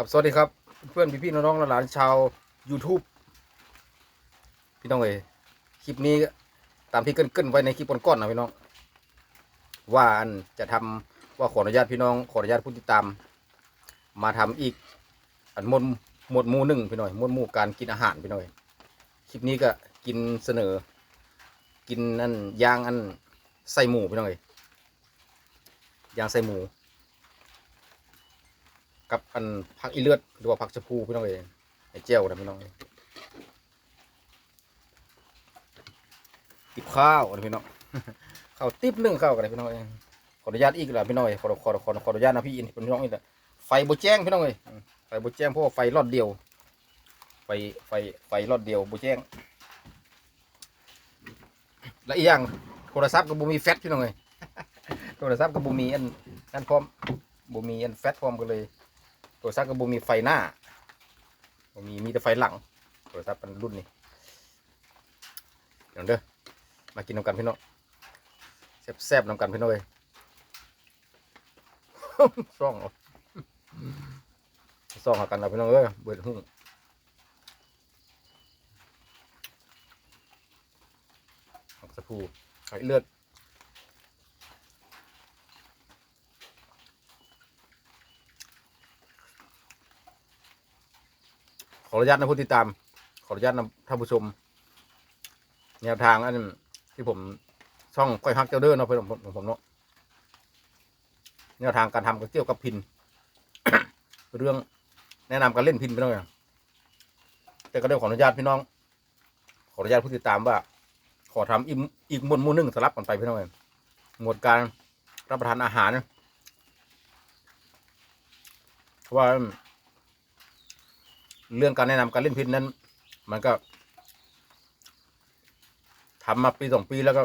ครับสวัสดีครับเพื่อนพี่พี่ๆน้องๆหลานๆชาว YouTube พี่น้องเอ๋ยคลิปนี้ตามที่เกินๆไว้ในคลิปก่อนๆนะพี่น้อง ว่าอันจะทำว่าขออนุญาตพี่น้องขออนุญาตผู้ติดตาม มาทำอีก อันหมดหมดหมู่หนึ่งพี่น้อยหมดหมู่การกินอาหารพี่น้อยคลิปนี้ก็กินเสนอ กินอันยางอันใส่หมูพี่น้องเอยยางใส่หมู กับอันผักอีเลือดหรือว่าผักชะพูพี่น้องเองไอ้เจียวนะพี่น้องติบข้าวนะพี่น้องข้าวติ๊บนึ่งข้าวกันนะพี่น้องเองขออนุญาตอีกแล้วพี่น้องเอ้ยขอขอขอขออนุญาตนะพี่อินพี่น้องนี่แหละไฟบแจ้งพี่น้องเอ้ยไฟบแจ้งเพราะว่าไฟรอดเดียว ไฟไฟไฟรอดเดียวบแจ้งและอีกอย่างโทรศัพท์กับบุมีแฟตพี่น้องเอ้ยโทรศัพท์กับบุมีอันนั่นพร้อมบุมีอันแฟตพร้อมกันเลย โทรศัพท์ก็บ่มีไฟหน้าบ่มีมีแต่ไฟหลังโทรศัพท์เป็นรุ่นนี้เดี๋ยวเด้อมากินน้ำกันพี่น้องแซ่บๆน้ำกันพี่น้องเอ้ยซ่องเอาซ่องหากันแล้วพี่น้องเอ้ยเบิดหุ้งหักสะพูไข่เลือด ขออนุญาตนะผู้ติดตาม ขออนุญาตนะท่านผู้ชม แนวทางอันที่ผมช่องก้อยฮักเจ้าเด้อเนาะเพื่อนผมผมผมเนาะแนวทางการทำก็เกี่ยวกับพิน เรื่องแนะนำการเล่นพินไปหน่อยแต่ก็ได้ขออนุญาตพี่น้อง ขออนุญาตผู้ติดตามว่า ขอทำอีกอีกหมวดหมู่หนึ่งสลับกันไปพี่น้องหมวดการรับประทานอาหารเพราะว่า เรื่องการแนะนำการเล่นพินนั้น มันก็ทำมาปีสองปีแล้วก็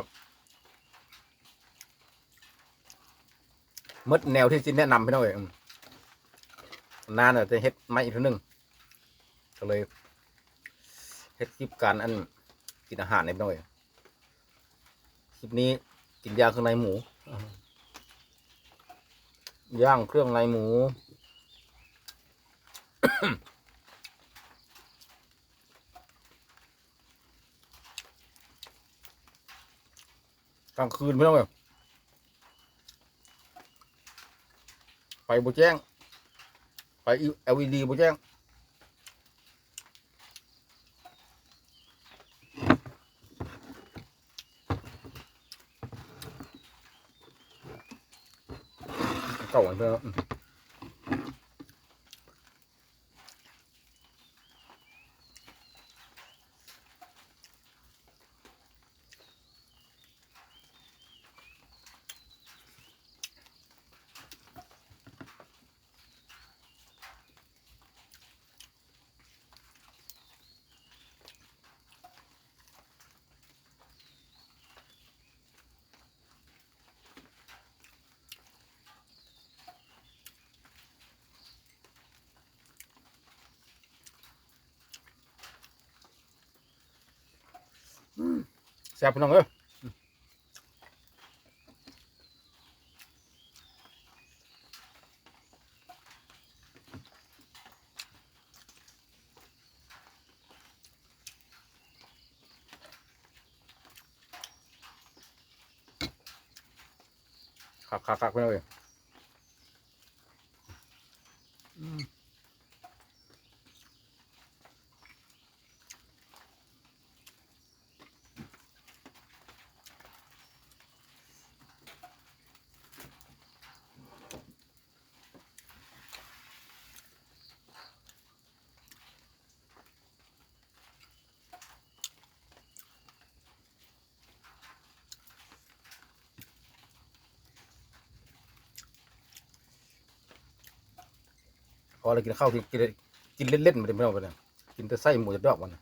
มดแนวที่จินแนะนำพี่น้องเอยนานอะจะเฮ็ดไม่อีกทีนึงก็เลยเฮ็ดคลิปการอันกินอาหารในพี่น้องเอยคลิปนี้กินย่างเครื่องในหมู ย่างเครื่องในหมู กลางคืนไม่ต้องเลยไปบูแจ้ง ไป LED บูแจ้งเก่าเหมือนเดิม ซ่บพี่น้องเอ้ยคักคักคักพี่น้องเอ้ยอืม พอเรากินข้าวกินกินกินเล่นๆมาเดี๋ยวไม่เอาไปเนี่ยกินแต่ไส้หมูจะดอกมันนะ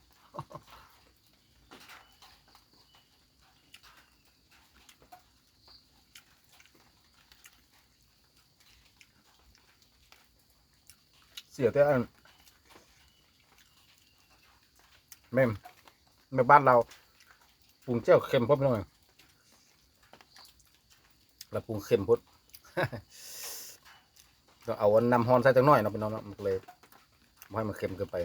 เสียแต่อันแม่มแม่บ้านเราปรุงเจ้าเค็มพดไปหน่อยเราปรุงเค็มพด ก็เอาน้ำฮอนใส่จังน้อยเนาะพี่น้องเนาะมันก็เลยไม่ให้มันเค็มเกินไป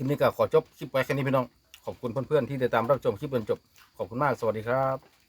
ลิปนี้ก็ขอจบคลิปไว้แค่นี้พี่น้อง ขอบคุณเพื่อนๆที่ติดตามรับชมคลิปจนจบ ขอบคุณมาก สวัสดีครับ